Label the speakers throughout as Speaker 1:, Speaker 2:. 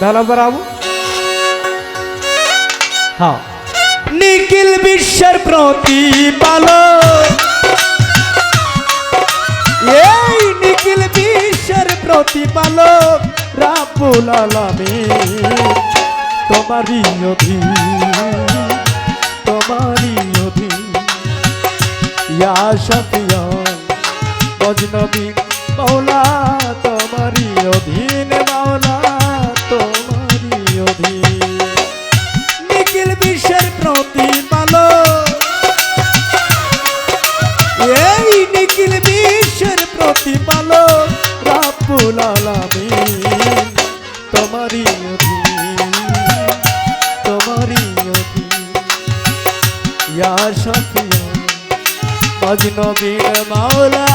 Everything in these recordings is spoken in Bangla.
Speaker 1: ধানাবরাবু হ্যাঁ। নিখিল বিশ্বের প্রতিপালক। এই নিখিল বিশ্বের প্রতিপালক রাবুল আলামিন। তোমারই অধীন তোমারই অধীন। ইয়া সফিয়া বজনবী মৌলা তোমারই অধীন। আজ নবীর মাওলা।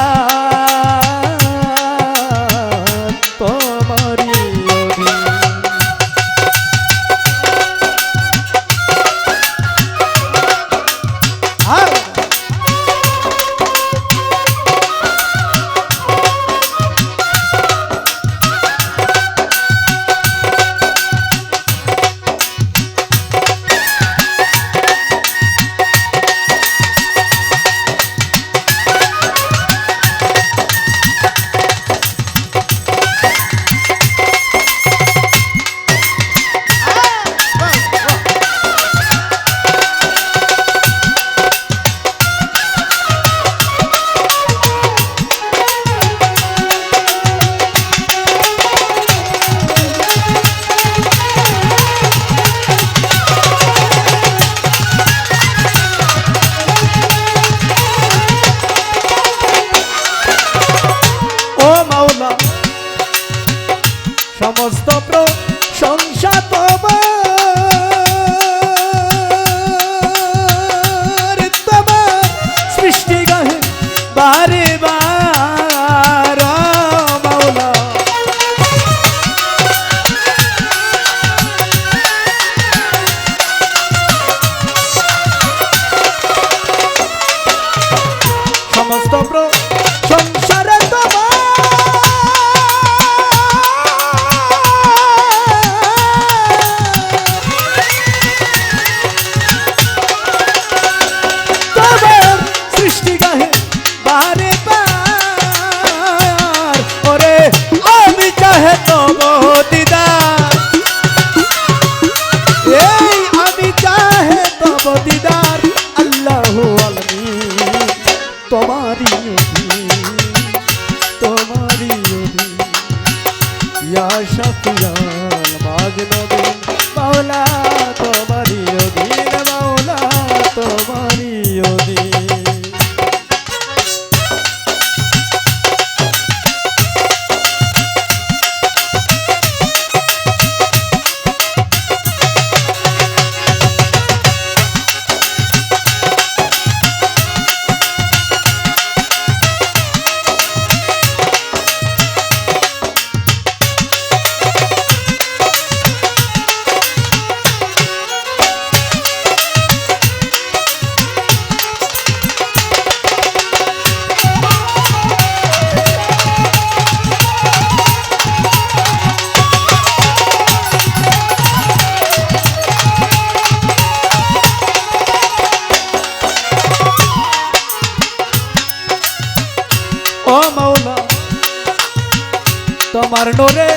Speaker 1: তোমারই মাওলা তোমার নোরে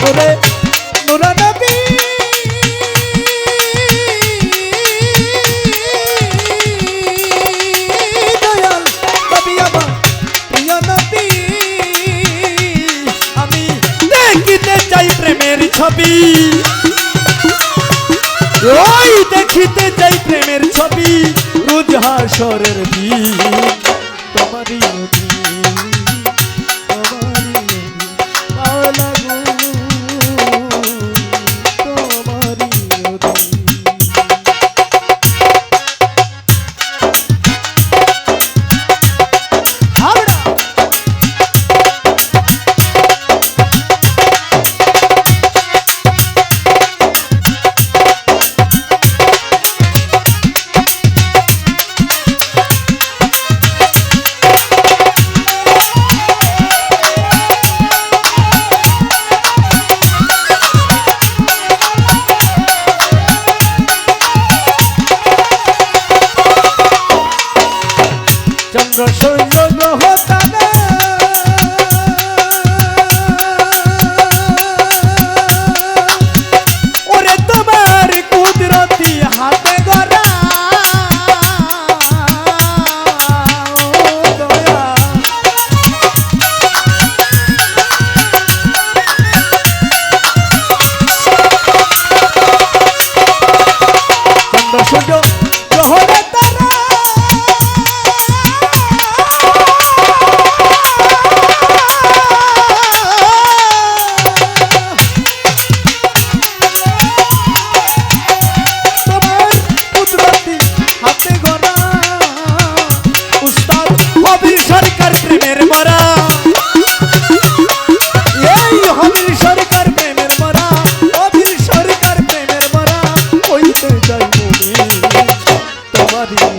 Speaker 1: নুরে নুরা আমি প্রেমের ছবি। দেখিতে চাই প্রেমের ছবি রুজ দিন তোমারই নদী। চন্দ্র সৈন্য গ্রহ তারা ওরে তোমার কুদরতি হাতে গড়া। চন্দ্র সূর্য Body.